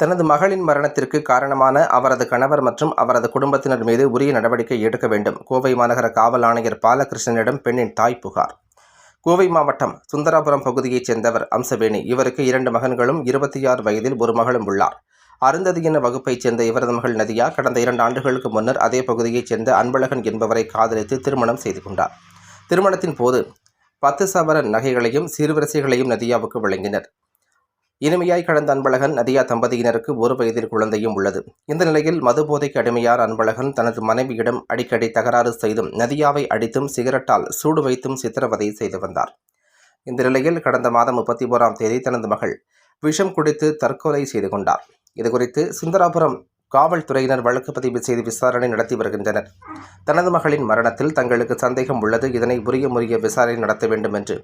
தனது மகளின் மரணத்திற்கு காரணமான அவரது கணவர் மற்றும் அவரது குடும்பத்தினர் மீது உரிய நடவடிக்கை எடுக்க வேண்டும். கோவை மாநகர காவல் ஆணையர் பாலகிருஷ்ணனிடம் பெண்ணின் தாய் புகார். கோவை மாவட்டம் சுந்தராபுரம் பகுதியைச் சேர்ந்தவர் அம்சவேணி. இவருக்கு இரண்டு மகன்களும் இருபத்தி ஆறு வயதில் ஒரு மகளும் உள்ளார். அருந்ததியின வகுப்பைச் சேர்ந்த இவரது மகள் நதியா கடந்த இரண்டு ஆண்டுகளுக்கு முன்னர் அதே பகுதியைச் சேர்ந்த அன்பழகன் என்பவரை காதலித்து திருமணம் செய்து கொண்டார். திருமணத்தின் போது பத்து சவரன் நகைகளையும் சீர்வரிசைகளையும் நதியாவுக்கு வழங்கினர். இனிமையாய் கடந்த அன்பழகன் நதியா தம்பதியினருக்கு ஒரு வயதில் குழந்தையும் உள்ளது. இந்த நிலையில் மது போதைக்கு அடிமையார் அன்பழகன் தனது மனைவியிடம் அடிக்கடி தகராறு செய்தும் நதியாவை அடித்தும் சிகரெட்டால் சூடு வைத்தும் சித்திரவதை செய்து வந்தார். இந்த நிலையில் கடந்த மாதம் முப்பத்தி ஓராம் தேதி தனது மகள் விஷம் குடித்து தற்கொலை செய்து கொண்டார். இதுகுறித்து சுந்தராபுரம் காவல்துறையினர் வழக்கு பதிவு செய்து விசாரணை நடத்தி வருகின்றனர். தனது மகளின் மரணத்தில் தங்களுக்கு சந்தேகம் உள்ளது. இதனை உரிய முறைய விசாரணை நடத்த வேண்டும் என்று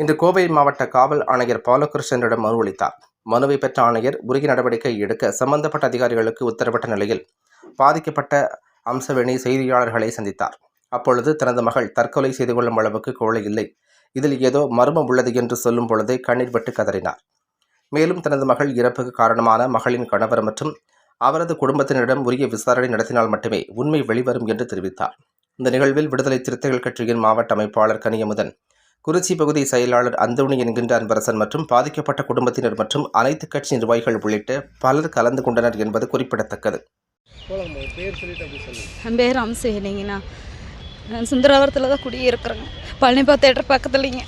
இன்று கோவை மாவட்ட காவல் ஆணையர் பாலகிருஷ்ணனிடம் மனு அளித்தார் மனுவை பெற்ற ஆணையர் உரிய நடவடிக்கை எடுக்க சம்பந்தப்பட்ட அதிகாரிகளுக்கு உத்தரவிட்ட நிலையில் பாதிக்கப்பட்ட அம்சவேணி செய்தியாளர்களை சந்தித்தார். அப்பொழுது தனது மகள் தற்கொலை செய்து கொள்ளும் அளவுக்கு கோழை இல்லை. இதில் ஏதோ மர்மம் உள்ளது என்று சொல்லும் பொழுதே கண்ணீர் விட்டு கதறினார். மேலும் தனது மகள் இறப்புக்கு காரணமான மகளின் கணவர் மற்றும் அவரது குடும்பத்தினரிடம் உரிய விசாரணை நடத்தினால் மட்டுமே உண்மை வெளிவரும் என்று தெரிவித்தார். இந்த நிகழ்வில் விடுதலை சிறுத்தைகள் கட்சியின் மாவட்ட அமைப்பாளர் கனியமுதன் குறிச்சி பகுதி செயலாளர் அந்தோணி என்கின்ற அன்பரசன் மற்றும் பாதிக்கப்பட்ட குடும்பத்தினர் மற்றும் அனைத்து கட்சி நிர்வாகிகள் உள்ளிட்ட பலர் கலந்து கொண்டனர் என்பது குறிப்பிடத்தக்கது. என் பேர் அம்சேனிங்கண்ணா நான் சுந்தராவரத்தில் தான் குடியிருக்கிறேங்க பழனிப்பா தேட்டர் பக்கத்துலிங்க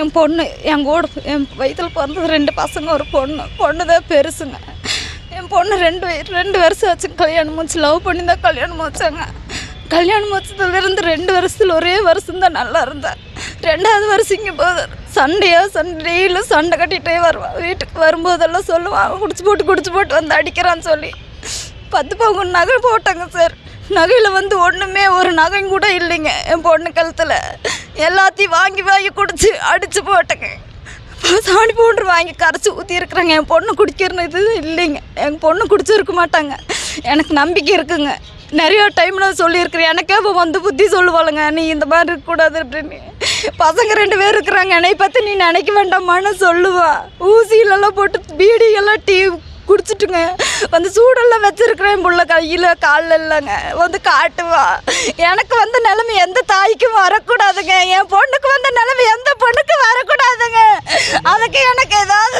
என் பொண்ணு என் கூட என் வயிற்றில் பிறந்தது ரெண்டு பசங்க ஒரு பொண்ணு. பொண்ணு தான் பெருசுங்க. என் பொண்ணு ரெண்டு ரெண்டு வருஷம் ஆச்சு கல்யாணம் முடிச்சு. லவ் பண்ணி தான் கல்யாணம் முடிச்சாங்க. கல்யாணம் முடிச்சதுலேருந்து ரெண்டு வருஷத்தில் ஒரே வருஷம் தான் நல்லா இருந்தேன் ரெண்டாவது வருஷம் இங்கே போது சண்டையோ சண்டையில் சண்டை கட்டிகிட்டே வருவான் வீட்டுக்கு வரும்போதெல்லாம் சொல்லுவான் குடிச்சு போட்டு குடிச்சு போட்டு வந்து அடிக்கிறான்னு சொல்லி. பத்து பவுன் நகை போட்டாங்க சார் நகையில் வந்து ஒன்றுமே ஒரு நகையும் கூட இல்லைங்க. என் பொண்ணு கழுத்தில். எல்லாத்தையும் வாங்கி வாங்கி குடிச்சு அடித்து போட்டேங்க. சாணி பவுட்ரு வாங்கி கரைச்சி ஊற்றி இருக்கிறாங்க. என் பொண்ணு குடிக்கிற இது இல்லைங்க. என் பொண்ணு குடிச்சிருக்க மாட்டாங்க. எனக்கு நம்பிக்கை இருக்குங்க. நிறையா டைமில் சொல்லியிருக்கிறேன். எனக்கே இப்போ வந்து புத்தி சொல்லுவாளுங்க. நீ இந்த மாதிரி இருக்கக்கூடாது அப்படின்னு. பசங்க ரெண்டு பேர் இருக்கிறாங்க. என்னை பற்றி நீ நினைக்க வேண்டாமான்னு சொல்லுவா. ஊசியிலெல்லாம் போட்டு பீடியெல்லாம் டீ குடிச்சிட்டுங்க. வந்து சூடெல்லாம் வச்சிருக்கிறேன் புள்ள கையில் காலில் இல்லைங்க. வந்து காட்டுவா. எனக்கு வந்த நிலைமை எந்த தாய்க்கும் வரக்கூடாதுங்க. என் பொண்ணுக்கு வந்த நிலைமை எந்த பொண்ணுக்கும் வரக்கூடாதுங்க. அதுக்கு எனக்கு ஏதாவது